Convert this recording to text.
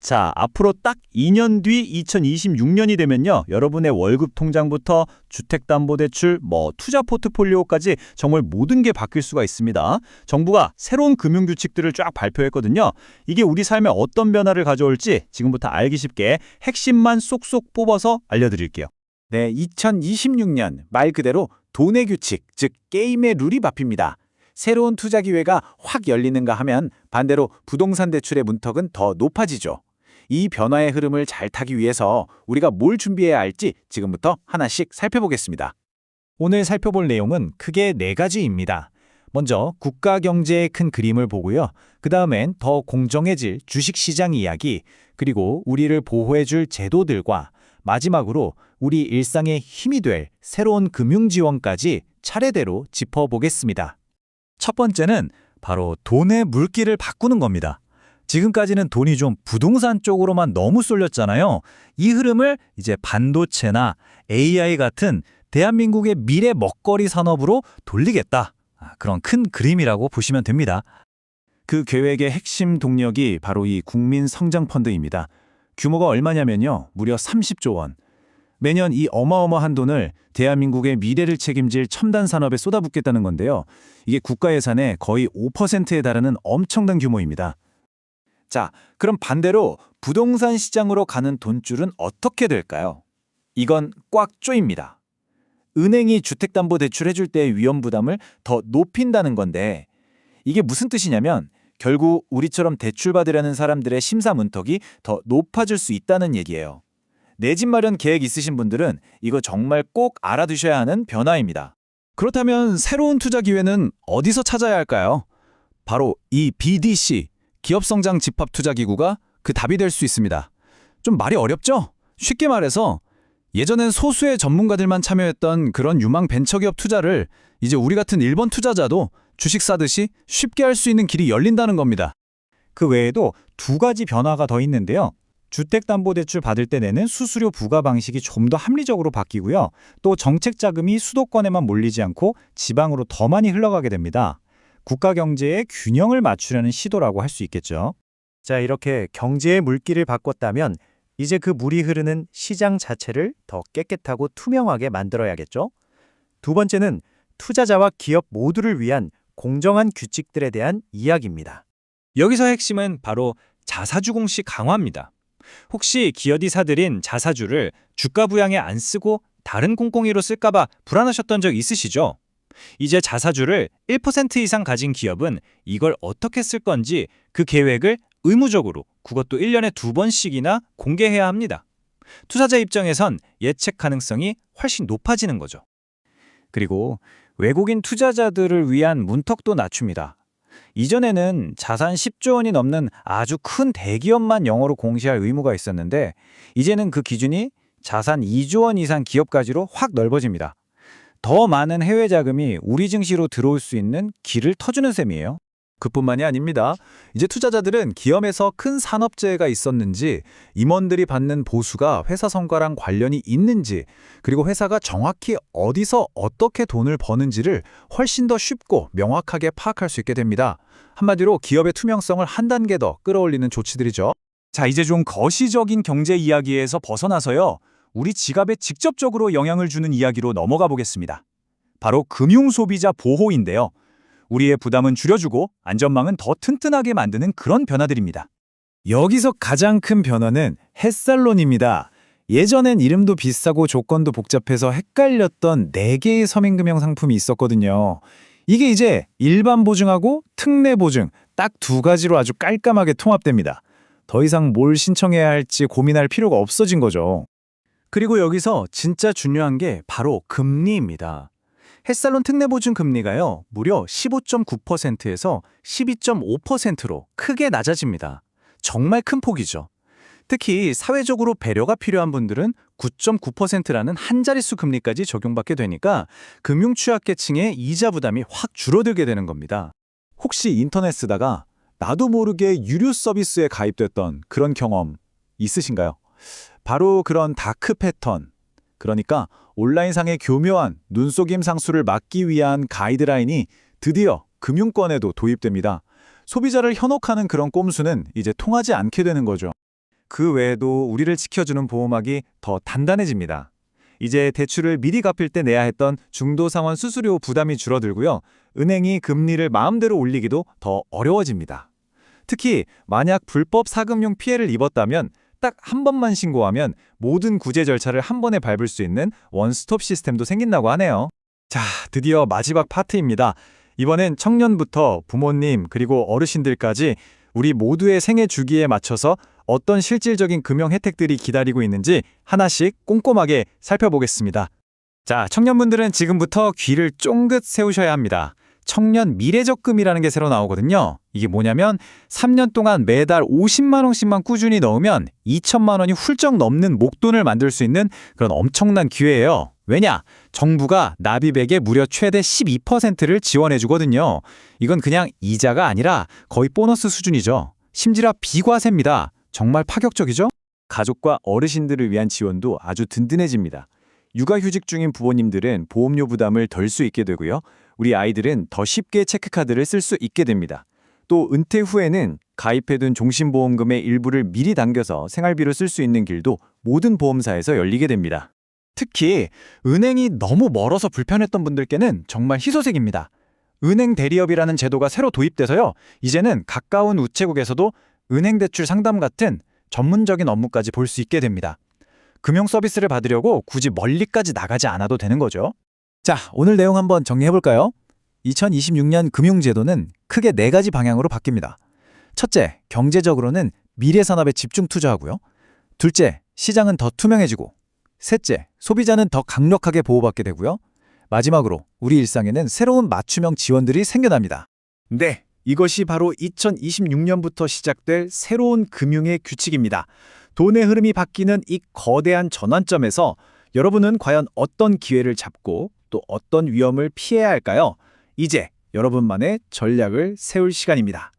자, 앞으로 딱 2년 뒤 2026년이 되면요. 여러분의 월급 통장부터 주택담보대출, 뭐 투자 포트폴리오까지 정말 모든 게 바뀔 수가 있습니다. 정부가 새로운 금융 규칙들을 쫙 발표했거든요. 이게 우리 삶에 어떤 변화를 가져올지 지금부터 알기 쉽게 핵심만 쏙쏙 뽑아서 알려드릴게요. 네, 2026년 말 그대로 돈의 규칙, 즉 게임의 룰이 바뀝니다. 새로운 투자 기회가 확 열리는가 하면 반대로 부동산 대출의 문턱은 더 높아지죠. 이 변화의 흐름을 잘 타기 위해서 우리가 뭘 준비해야 할지 지금부터 하나씩 살펴보겠습니다. 오늘 살펴볼 내용은 크게 네 가지입니다. 먼저 국가 경제의 큰 그림을 보고요. 그 다음엔 더 공정해질 주식시장 이야기, 그리고 우리를 보호해줄 제도들과 마지막으로 우리 일상에 힘이 될 새로운 금융 지원까지 차례대로 짚어보겠습니다. 첫 번째는 바로 돈의 물기를 바꾸는 겁니다. 지금까지는 돈이 좀 부동산 쪽으로만 너무 쏠렸잖아요. 이 흐름을 이제 반도체나 AI 같은 대한민국의 미래 먹거리 산업으로 돌리겠다. 아, 그런 큰 그림이라고 보시면 됩니다. 그 계획의 핵심 동력이 바로 이 국민성장펀드입니다. 규모가 얼마냐면요. 무려 30조 원. 매년 이 어마어마한 돈을 대한민국의 미래를 책임질 첨단 산업에 쏟아붓겠다는 건데요. 이게 국가 예산의 거의 5%에 달하는 엄청난 규모입니다. 자, 그럼 반대로 부동산 시장으로 가는 돈줄은 어떻게 될까요? 이건 꽉 쪼입니다. 은행이 주택담보대출 해줄 때 위험 부담을 더 높인다는 건데 이게 무슨 뜻이냐면 결국 우리처럼 대출 받으려는 사람들의 심사 문턱이 더 높아질 수 있다는 얘기예요. 내 집 마련 계획 있으신 분들은 이거 정말 꼭 알아두셔야 하는 변화입니다. 그렇다면 새로운 투자 기회는 어디서 찾아야 할까요? 바로 이 BDC, 기업성장 집합투자기구가 그 답이 될 수 있습니다. 좀 말이 어렵죠? 쉽게 말해서 예전엔 소수의 전문가들만 참여했던 그런 유망 벤처기업 투자를 이제 우리 같은 일본 투자자도 주식 사듯이 쉽게 할 수 있는 길이 열린다는 겁니다. 그 외에도 두 가지 변화가 더 있는데요. 주택담보대출 받을 때 내는 수수료 부과 방식이 좀 더 합리적으로 바뀌고요. 또 정책 자금이 수도권에만 몰리지 않고 지방으로 더 많이 흘러가게 됩니다. 국가 경제의 균형을 맞추려는 시도라고 할 수 있겠죠. 자, 이렇게 경제의 물기를 바꿨다면 이제 그 물이 흐르는 시장 자체를 더 깨끗하고 투명하게 만들어야겠죠? 두 번째는 투자자와 기업 모두를 위한 공정한 규칙들에 대한 이야기입니다. 여기서 핵심은 바로 자사주 공시 강화입니다. 혹시 기업이사들인 자사주를 주가 부양에 안 쓰고 다른 공공이로 쓸까봐 불안하셨던 적 있으시죠? 이제 자사주를 1% 이상 가진 기업은 이걸 어떻게 쓸 건지 그 계획을 의무적으로 그것도 1년에 두 번씩이나 공개해야 합니다. 투자자 입장에선 예측 가능성이 훨씬 높아지는 거죠. 그리고 외국인 투자자들을 위한 문턱도 낮춥니다. 이전에는 자산 10조 원이 넘는 아주 큰 대기업만 영어로 공시할 의무가 있었는데 이제는 그 기준이 자산 2조 원 이상 기업까지로 확 넓어집니다. 더 많은 해외 자금이 우리 증시로 들어올 수 있는 길을 터주는 셈이에요. 그뿐만이 아닙니다. 이제 투자자들은 기업에서 큰 산업재해가 있었는지, 임원들이 받는 보수가 회사 성과랑 관련이 있는지, 그리고 회사가 정확히 어디서 어떻게 돈을 버는지를 훨씬 더 쉽고 명확하게 파악할 수 있게 됩니다. 한마디로 기업의 투명성을 한 단계 더 끌어올리는 조치들이죠. 자, 이제 좀 거시적인 경제 이야기에서 벗어나서요. 우리 지갑에 직접적으로 영향을 주는 이야기로 넘어가 보겠습니다. 바로 금융소비자 보호인데요. 우리의 부담은 줄여주고 안전망은 더 튼튼하게 만드는 그런 변화들입니다. 여기서 가장 큰 변화는 햇살론입니다. 예전엔 이름도 비싸고 조건도 복잡해서 헷갈렸던 4개의 서민금융 상품이 있었거든요. 이게 이제 일반 보증하고 특례 보증 딱 두 가지로 아주 깔끔하게 통합됩니다. 더 이상 뭘 신청해야 할지 고민할 필요가 없어진 거죠. 그리고 여기서 진짜 중요한 게 바로 금리입니다. 햇살론 특례보증 금리가요, 무려 15.9%에서 12.5%로 크게 낮아집니다. 정말 큰 폭이죠. 특히 사회적으로 배려가 필요한 분들은 9.9%라는 한 자릿수 금리까지 적용받게 되니까 금융 취약계층의 이자 부담이 확 줄어들게 되는 겁니다. 혹시 인터넷 쓰다가 나도 모르게 유료 서비스에 가입됐던 그런 경험 있으신가요? 바로 그런 다크 패턴, 그러니까 온라인상의 교묘한 눈속임 상수를 막기 위한 가이드라인이 드디어 금융권에도 도입됩니다. 소비자를 현혹하는 그런 꼼수는 이제 통하지 않게 되는 거죠. 그 외에도 우리를 지켜주는 보호막이 더 단단해집니다. 이제 대출을 미리 갚을 때 내야 했던 중도 상환 수수료 부담이 줄어들고요. 은행이 금리를 마음대로 올리기도 더 어려워집니다. 특히 만약 불법 사금융 피해를 입었다면 딱 한 번만 신고하면 모든 구제 절차를 한 번에 밟을 수 있는 원스톱 시스템도 생긴다고 하네요. 자, 드디어 마지막 파트입니다. 이번엔 청년부터 부모님 그리고 어르신들까지 우리 모두의 생애 주기에 맞춰서 어떤 실질적인 금융 혜택들이 기다리고 있는지 하나씩 꼼꼼하게 살펴보겠습니다. 자, 청년분들은 지금부터 귀를 쫑긋 세우셔야 합니다. 청년 미래적금이라는 게 새로 나오거든요. 이게 뭐냐면 3년 동안 매달 50만 원씩만 꾸준히 넣으면 2천만 원이 훌쩍 넘는 목돈을 만들 수 있는 그런 엄청난 기회예요. 왜냐? 정부가 납입액의 무려 최대 12%를 지원해 주거든요. 이건 그냥 이자가 아니라 거의 보너스 수준이죠. 심지어 비과세입니다. 정말 파격적이죠? 가족과 어르신들을 위한 지원도 아주 든든해집니다. 육아휴직 중인 부모님들은 보험료 부담을 덜 수 있게 되고요. 우리 아이들은 더 쉽게 체크카드를 쓸 수 있게 됩니다. 또 은퇴 후에는 가입해둔 종신보험금의 일부를 미리 당겨서 생활비로 쓸 수 있는 길도 모든 보험사에서 열리게 됩니다. 특히 은행이 너무 멀어서 불편했던 분들께는 정말 희소식입니다. 은행 대리업이라는 제도가 새로 도입돼서요. 이제는 가까운 우체국에서도 은행 대출 상담 같은 전문적인 업무까지 볼 수 있게 됩니다. 금융 서비스를 받으려고 굳이 멀리까지 나가지 않아도 되는 거죠. 자, 오늘 내용 한번 정리해 볼까요? 2026년 금융제도는 크게 네 가지 방향으로 바뀝니다. 첫째, 경제적으로는 미래 산업에 집중 투자하고요. 둘째, 시장은 더 투명해지고. 셋째, 소비자는 더 강력하게 보호받게 되고요. 마지막으로 우리 일상에는 새로운 맞춤형 지원들이 생겨납니다. 네, 이것이 바로 2026년부터 시작될 새로운 금융의 규칙입니다. 돈의 흐름이 바뀌는 이 거대한 전환점에서 여러분은 과연 어떤 기회를 잡고 또 어떤 위험을 피해야 할까요? 이제 여러분만의 전략을 세울 시간입니다.